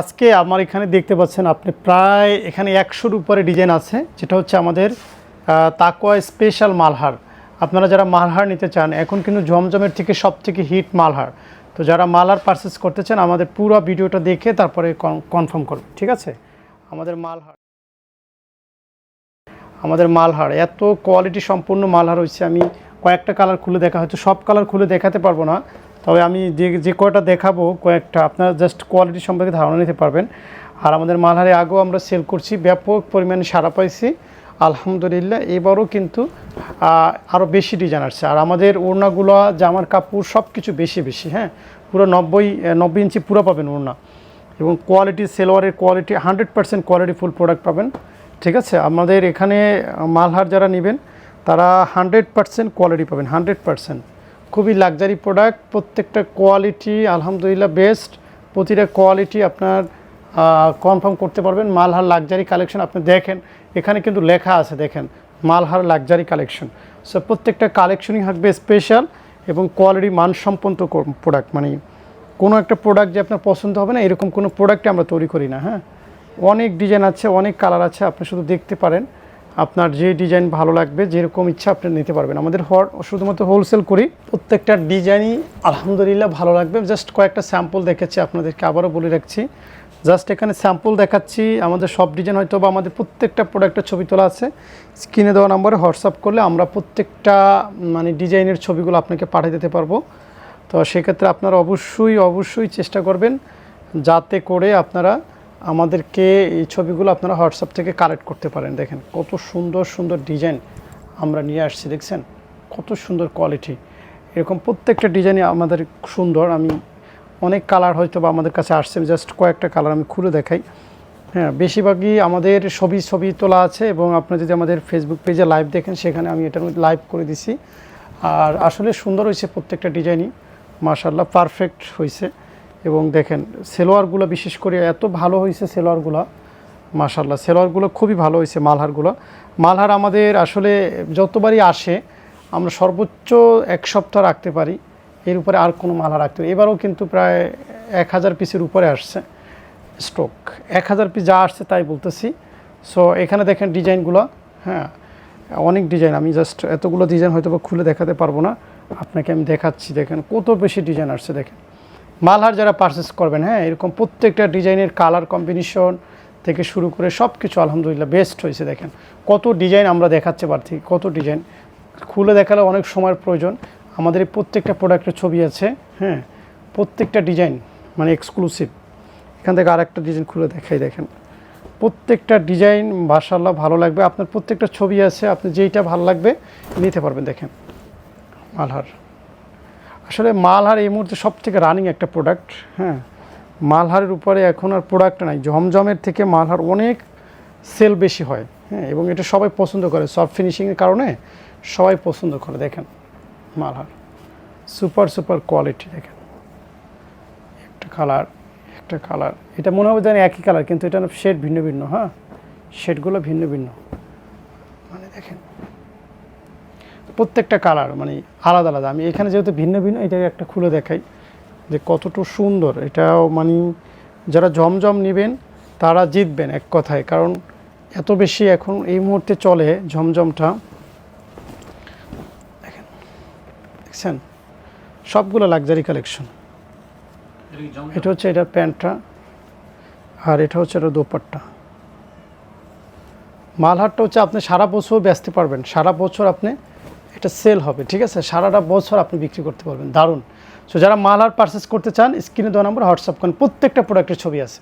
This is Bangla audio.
আজকে আমার এখানে দেখতে পাচ্ছেন আপনি প্রায় এখানে একশোর উপরে ডিজাইন আছে, যেটা হচ্ছে আমাদের তাকোয়া স্পেশাল মালহার। আপনারা যারা মালহার নিতে চান, এখন কিন্তু জমজমের থেকে সব থেকে হিট মালহার। তো যারা মালহার পারচেস করতে চান, আমাদের পুরো ভিডিওটা দেখে তারপরে কনফার্ম করবে ঠিক আছে? আমাদের মালহার। আমাদের মালহার, এত কোয়ালিটি সম্পূর্ণ মালহার হয়েছে, আমি কয়েকটা কালার খুলে দেখা হয়তো সব কালার খুলে দেখাতে পারব না, তবে আমি যে যে কয়টা দেখাবো, কয়েকটা আপনারা জাস্ট কোয়ালিটি সম্পর্কে ধারণা নিতে পারবেন। আর আমাদের মালহারে আগেও আমরা সেল করছি, ব্যাপক পরিমাণে সারা পাইছি। আলহামদুলিল্লাহ, এবারও কিন্তু আরও বেশি ডিজাইন আসছে। আর আমাদের ওড়নাগুলো জামার কাপড় সব কিছু বেশি বেশি হ্যাঁ? পুরো নব্বই নব্বই ইঞ্চি পুরো পাবেন ওড়না। এবং quality সেলোয়ারের quality hundred percent quality full product পাবেন। ঠিক আছে? আমাদের এখানে মালহার যারা নেবেন তারা হান্ড্রেড পার্সেন্ট কোয়ালিটি পাবেন, হান্ড্রেড পার্সেন্ট। খুবই লাক্সারি প্রোডাক্ট, প্রত্যেকটা কোয়ালিটি আলহামদুলিল্লাহ বেস্ট। প্রতিটা কোয়ালিটি আপনার কনফার্ম করতে পারবেন। মালহার লাক্সারি কালেকশন আপনি দেখেন, এখানে কিন্তু লেখা আছে, দেখেন, মালহার লাক্সারি কালেকশন। সো প্রত্যেকটা কালেকশনই থাকবে স্পেশাল এবং কোয়ালিটি মানসম্পন্ন প্রোডাক্ট। মানে কোনো একটা প্রোডাক্ট যে আপনার পছন্দ হবে না, এরকম কোনো প্রোডাক্টে আমরা তৈরি করি না হ্যাঁ? অনেক ডিজাইন আছে, অনেক কালার আছে, আপনি শুধু দেখতে পারেন। আপনার যে ডিজাইন ভালো লাগবে, যেরকম ইচ্ছা আপনি নিতে পারবেন। আমাদের শুধুমাত্র হোলসেল করি। প্রত্যেকটা ডিজাইনই আলহামদুলিল্লাহ ভালো লাগবে। জাস্ট কয়েকটা স্যাম্পল দেখেছি, আপনাদেরকে আবারও বলে রাখছি। জাস্ট এখানে স্যাম্পল দেখাচ্ছি, আমাদের সব ডিজাইন হয়তো বা আমাদের প্রত্যেকটা প্রোডাক্টের ছবি তোলা আছে। স্ক্রিনে দেওয়া নম্বরে হোয়াটসঅ্যাপ করলে আমরা প্রত্যেকটা মানে ডিজাইনের ছবিগুলো আপনাকে পাঠিয়ে দিতে পারব। তো সেক্ষেত্রে আপনারা অবশ্যই অবশ্যই চেষ্টা করবেন যাতে করে আপনারা আমাদেরকে এই ছবিগুলো আপনারা হোয়াটসঅ্যাপ থেকে কালেক্ট করতে পারেন। দেখেন, কত সুন্দর সুন্দর ডিজাইন আমরা নিয়ে আসছি, দেখছেন? কত সুন্দর কোয়ালিটি। এরকম প্রত্যেকটা ডিজাইনই আমাদের সুন্দর। আমি অনেক কালার হয়তো বা আমাদের কাছে আসছে জাস্ট কয়েকটা কালার আমি খুলে দেখাই। হ্যাঁ বেশিরভাগই আমাদের ছবি ছবি তোলা আছে এবং আপনারা যদি আমাদের ফেসবুক পেজে লাইভ দেখেন, সেখানে আমি মধ্যে লাইভ করে দিছি। আর আসলে সুন্দর হয়েছে প্রত্যেকটা ডিজাইনই। মাশাল্লাহ পারফেক্ট হয়েছে। এবং দেখেন, সেলোয়ারগুলো বিশেষ করে এত ভালো হয়েছে সেলোয়ারগুলো মাশাল্লাহ সেলোয়ারগুলো খুবই ভালো হয়েছে, মালহারগুলো। মালহার আমাদের আসলে যতবারই আসে, আমরা সর্বোচ্চ এক সপ্তাহ রাখতে পারি, এর উপরে আর কোনো মালহার রাখতে পারি এবারও কিন্তু প্রায় এক হাজার পিসের উপরে আসছে স্টক এক হাজার পিস যা আসছে তাই বলতেছি। সো এখানে দেখেন ডিজাইনগুলো হ্যাঁ অনেক ডিজাইন, আমি জাস্ট এতগুলো ডিজাইন হয়তো খুলে দেখাতে পারব না। আপনাকে আমি দেখাচ্ছি, দেখেন কত বেশি ডিজাইন আসছে, দেখেন। মালহার যারা পারচেস করবেন হ্যাঁ এরকম প্রত্যেকটা ডিজাইনের কালার কম্বিনেশন থেকে শুরু করে সব কিছু আলহামদুলিল্লাহ বেস্ট হয়েছে, দেখেন। কত ডিজাইন আমরা দেখাচ্ছে পারছি কত ডিজাইন। খুলে দেখালে অনেক সময়ের প্রয়োজন। আমাদের এই প্রত্যেকটা প্রোডাক্টের ছবি আছে হ্যাঁ প্রত্যেকটা ডিজাইন মানে এক্সক্লুসিভ এখান থেকে আরেকটা ডিজাইন খুলে দেখাই, দেখেন। প্রত্যেকটা ডিজাইন মাশাল্লাহ ভালো লাগবে। আপনার প্রত্যেকটা ছবি আছে, আপনি যেইটা ভালো লাগবে, নিতে পারবেন, দেখেন। মালহার। আসলে মালহার এই মুহূর্তে সব থেকে রানিং একটা প্রোডাক্ট হ্যাঁ? মালহারের উপরে এখন আর প্রোডাক্ট নাই, জমজমের থেকে মালহার অনেক সেল বেশি হয় হ্যাঁ? এবং এটা সবাই পছন্দ করে সফট ফিনিশিংয়ের কারণে সবাই পছন্দ করে, দেখেন মালহার। সুপার সুপার কোয়ালিটি দেখেন। একটা কালার একটা কালার এটা মনে হবে জানি একই কালার কিন্তু এটা শেড ভিন্ন ভিন্ন হ্যাঁ? শেডগুলো ভিন্ন ভিন্ন। মানে দেখেন প্রত্যেকটা কালার মানে আলাদা আলাদা। আমি এখানে যেহেতু ভিন্ন ভিন্ন এটা একটা খুলে দেখাই যে কতটা সুন্দর। এটাও মানে যারা জমজম নেবেন তারা জিতবেন এক কথায়। কারণ এত বেশি এখন এই মুহূর্তে চলে জমজমটা। দেখেন দেখছেন? সবগুলো লাক্সারি কালেকশন এটা হচ্ছে এটার প্যান্টটা আর এটা হচ্ছে এটা দোপাট্টা। মালহারটা হচ্ছে আপনি সারা বছর বেচতে পারবেন। সারা বছর আপনি এটা সেল হবে, ঠিক আছে? সারাটা বছর আপনি বিক্রি করতে পারবেন। দারুণ। সো যারা মাল আর পারচেস করতে চান স্ক্রিনে দেওয়া নম্বর হোয়াটসঅ্যাপ করেন প্রত্যেকটা প্রোডাক্টের ছবি আছে।